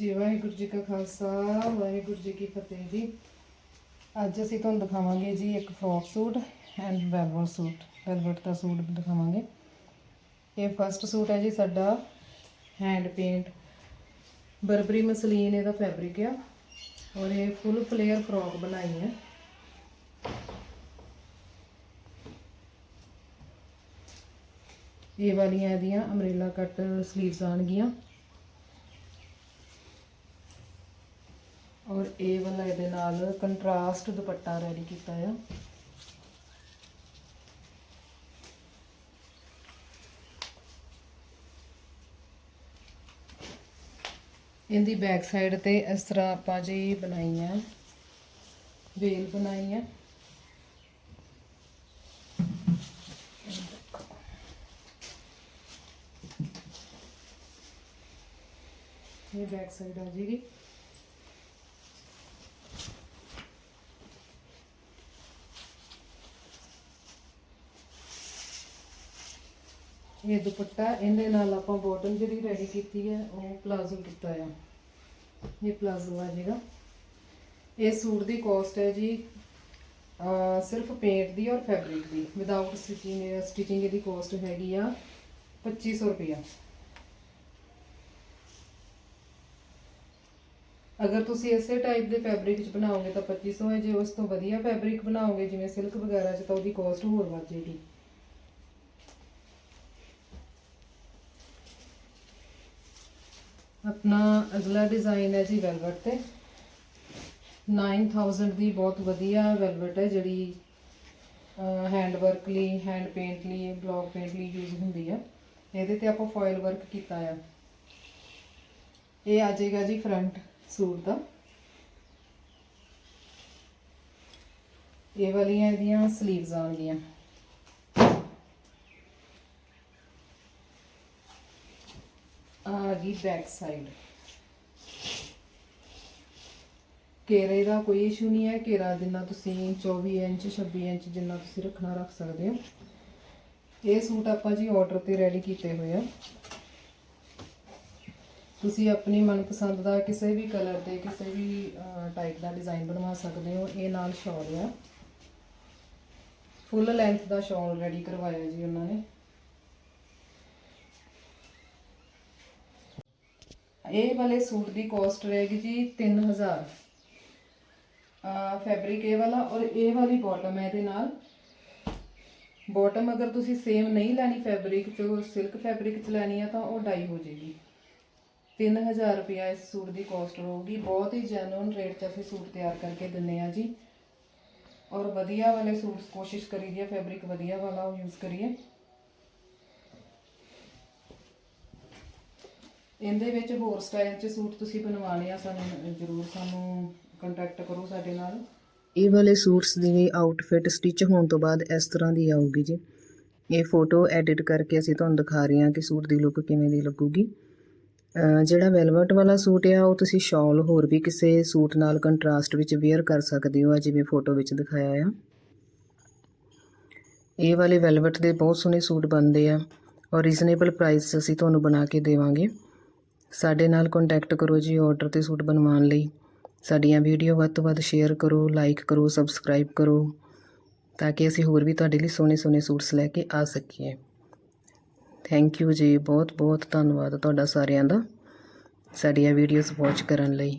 ਜੀ, ਵਾਹਿਗੁਰੂ ਜੀ ਕਾ ਖਾਲਸਾ, ਵਾਹਿਗੁਰੂ ਜੀ ਕੀ ਫਤਿਹ ਜੀ। ਅੱਜ ਅਸੀਂ ਤੁਹਾਨੂੰ ਦਿਖਾਵਾਂਗੇ ਜੀ ਇੱਕ frock suit and velvet suit. Velvet the suit ਦਿਖਾਵਾਂਗੇ। ਇਹ ਫਸਟ ਸੂਟ ਹੈ ਜੀ ਸਾਡਾ ਹੈਂਡ ਪੇਂਟ ਬਰਬਰੀ ਮਸਲੀਨ ਇਹਦਾ ਫੈਬਰਿਕ ਆ। ਔਰ ਇਹ ਫੁੱਲ ਫਲੇਅਰ ਫਰੋਕ ਬਣਾਈ ਹੈ। ਇਹ ਵਾਲੀਆਂ ਇਹਦੀਆਂ ਅਮਰੇਲਾ ਕੱਟ ਸਲੀਵਸ ਆਣਗੀਆਂ ਔਰ ਇਹ ਵਾਲਾ ਇਹਦੇ ਨਾਲ ਕੰਟਰਾਸਟ ਦੁਪੱਟਾ ਰੈਡੀ ਕੀਤਾ ਆ। ਇਹਦੀ ਬੈਕ ਸਾਈਡ ਤੇ ਇਸ ਤਰ੍ਹਾਂ ਆਪਾਂ ਜੀ ਬਣਾਈ ਹੈ ਵੇਲ ਬਣਾਈ ਹੈ ਇਹ ਬੈਕ ਸਾਈਡ ਆ ਜੀ ਇਹ ਦੁਪੱਟਾ, ਇਹਦੇ ਨਾਲ ਆਪਾਂ ਬਾਟਮ ਜਿਹੜੀ ਰੈਡੀ ਕੀਤੀ ਹੈ, ਉਹ ਪਲਾਜ਼ੋ ਕੀਤਾ ਆ ਇਹ ਪਲਾਜ਼ੋ ਆ ਜਾਏਗਾ ਇਹ ਸੂਟ ਦੀ ਕੋਸਟ ਹੈ ਜੀ ਸਿਰਫ ਪੇਂਟ ਦੀ ਔਰ ਫੈਬਰਿਕ ਦੀ। ਵਿਦਆਊਟ ਸਟਿਚਿੰਗ ਸਟਿਚਿੰਗ ਇਹਦੀ ਕੋਸਟ ਹੈਗੀ ਆ 2500 ਰੁਪਇਆ। ਅਗਰ ਤੁਸੀਂ ਇਸੇ ਟਾਈਪ ਦੇ ਫੈਬਰਿਕ 'ਚ ਬਣਾਓਗੇ ਤਾਂ 2500 ਹੈ ਜੇ, ਉਸ ਤੋਂ ਵਧੀਆ ਫੈਬਰਿਕ ਬਣਾਓਗੇ, ਜਿਵੇਂ ਸਿਲਕ ਵਗੈਰਾ 'ਚ, ਤਾਂ ਉਹਦੀ ਕੋਸਟ ਹੋਰ ਵੱਧ ਜਾਏਗੀ। ਆਪਣਾ ਅਗਲਾ ਡਿਜ਼ਾਈਨ ਹੈ ਜੀ ਵੈਲਵਟ ਤੇ। 9000 ਦੀ ਬਹੁਤ ਵਧੀਆ ਵੈਲਵਟ ਹੈ ਜਿਹੜੀ ਹੈਂਡ ਵਰਕ ਲਈ ਹੈਂਡ ਪੇਂਟ ਲਈ ਬਲੌਕ ਪੇਂਟ ਲਈ ਯੂਜ਼ ਹੁੰਦੀ ਆ ਇਹਦੇ ਤੇ ਆਪਾਂ ਫੋਇਲ ਵਰਕ ਕੀਤਾ ਆ। ਇਹ ਆ ਜਾਏਗਾ ਜੀ ਫਰੰਟ ਸੂਟ ਦਾ। ਇਹ ਵਾਲੀਆਂ ਇਹਦੀਆਂ 슬ੀਵਸ ਆਉਣਗੀਆਂ ਆ ਗਈ ਬੈਕ ਸਾਈਡ ਘੇਰੇ ਦਾ ਕੋਈ ਇਸ਼ੂ ਨਹੀਂ ਹੈ। ਘੇਰਾ ਜਿੰਨਾ ਤੁਸੀਂ 24 ਇੰਚ 26 ਇੰਚ ਜਿੰਨਾ ਤੁਸੀਂ ਰੱਖਣਾ ਰੱਖ ਸਕਦੇ ਹੋ। ਇਹ ਸੂਟ ਆਪਾਂ ਜੀ ਆਰਡਰ ਤੇ ਰੈਡੀ ਕੀਤੇ ਹੋਏ ਆ। ਤੁਸੀਂ ਆਪਣੀ ਮਨਪਸੰਦ ਦਾ ਕਿਸੇ ਵੀ ਕਲਰ ਦੇ, ਕਿਸੇ ਵੀ ਟਾਈਪ ਦਾ ਡਿਜ਼ਾਈਨ ਬਣਵਾ ਸਕਦੇ ਹੋ। ਇਹ ਨਾਲ ਸ਼ਾਲ ਆ। ਫੁੱਲ ਲੈਂਥ ਦਾ ਸ਼ਾਲ ਰੈਡੀ ਕਰਵਾਇਆ ਜੀ ਉਹਨਾਂ ਨੇ। ਇਹ ਵਾਲੇ ਸੂਟ ਦੀ ਕੋਸਟ ਰਹੇਗੀ ਜੀ 3000 ਫੈਬਰਿਕ ਇਹ ਵਾਲਾ ਔਰ ਇਹ ਵਾਲੀ ਬਾਟਮ ਹੈ ਇਹਦੇ ਨਾਲ। ਬਾਟਮ ਅਗਰ ਤੁਸੀਂ ਸੇਮ ਨਹੀਂ ਲੈਣੀ ਫੈਬਰਿਕ ਚ ਸਿਲਕ ਫੈਬਰਿਕ ਚ ਲੈਣੀ ਆ ਤਾਂ ਉਹ ਡਾਈ ਹੋ ਜਾਏਗੀ। 3000 ਰੁਪਇਆ ਇਸ ਸੂਟ ਦੀ ਕੋਸਟ ਰਹੂਗੀ। ਬਹੁਤ ਹੀ ਜੈਨੂਨ ਰੇਟ 'ਚ ਅਸੀਂ ਸੂਟ ਤਿਆਰ ਕਰਕੇ ਦਿੰਨੇ ਆ ਜੀ। ਔਰ ਵਧੀਆ ਵਾਲੇ ਸੂਟ ਕੋਸ਼ਿਸ਼ ਕਰੀਦੀ ਹੈ ਫੈਬਰਿਕ ਵਧੀਆ ਵਾਲਾ ਉਹ ਯੂਜ਼ ਕਰੀਏ। ਇਹਦੇ ਵਿੱਚ ਹੋਰ ਸਟਾਈਲ 'ਚ ਸੂਟ ਤੁਸੀਂ ਬਣਵਾਣੇ ਆ, ਸਾਨੂੰ, ਜਰੂਰ ਸਾਨੂੰ ਕੰਟੈਕਟ ਕਰੋ ਸਾਡੇ ਨਾਲ। ਇਹ ਵਾਲੇ ਸੂਟਸ ਦੀ ਆਊਟਫਿਟ ਸਟਿਚ ਹੋਣ ਤੋਂ ਬਾਅਦ ਇਸ ਤਰ੍ਹਾਂ ਦੀ ਆਊਗੀ ਜੀ। ਇਹ ਫੋਟੋ ਐਡਿਟ ਕਰਕੇ ਅਸੀਂ ਤੁਹਾਨੂੰ ਦਿਖਾ ਰਹੇ ਹਾਂ ਕਿ ਸੂਟ ਦੀ ਲੁੱਕ ਕਿਵੇਂ ਦੀ ਲੱਗੂਗੀ। ਜਿਹੜਾ ਵੈਲਵਟ ਵਾਲਾ ਸੂਟ ਆ, ਉਹ ਤੁਸੀਂ ਸ਼ਾਲ ਹੋਰ ਵੀ ਕਿਸੇ ਸੂਟ ਨਾਲ ਕੰਟਰਾਸਟ ਵਿੱਚ ਵੇਅਰ ਕਰ ਸਕਦੇ ਹੋ ਜਿਵੇਂ ਫੋਟੋ ਵਿੱਚ ਦਿਖਾਇਆ ਆ। ਇਹ ਵਾਲੇ ਵੈਲਵਟ ਦੇ ਬਹੁਤ ਸੋਹਣੇ ਸੂਟ ਬਣਦੇ ਆ ਔਰ ਰੀਜ਼ਨੇਬਲ ਪ੍ਰਾਈਸ ਅਸੀਂ ਤੁਹਾਨੂੰ ਬਣਾ ਕੇ ਦੇਵਾਂਗੇ। ਸਾਡੇ ਨਾਲ ਕੰਟੈਕਟ ਕਰੋ ਜੀ ਆਰਡਰ ਤੇ ਸੂਟ ਬਣਵਾਉਣ ਲਈ। ਸਾਡੀਆਂ ਵੀਡੀਓ ਵੱਧ ਤੋਂ ਵੱਧ ਸ਼ੇਅਰ ਕਰੋ ਲਾਈਕ ਕਰੋ ਸਬਸਕ੍ਰਾਈਬ ਕਰੋ, ਤਾਂ ਕਿ ਅਸੀਂ ਹੋਰ ਵੀ ਤੁਹਾਡੇ ਲਈ ਸੋਹਣੇ ਸੋਹਣੇ ਸੂਟਸ ਲੈ ਕੇ ਆ ਸਕੀਏ। ਥੈਂਕ ਯੂ ਜੀ, ਬਹੁਤ ਬਹੁਤ ਧੰਨਵਾਦ ਤੁਹਾਡਾ ਸਾਰਿਆਂ ਦਾ, ਸਾਡੀਆਂ ਵੀਡੀਓਜ਼ ਵਾਚ ਕਰਨ ਲਈ।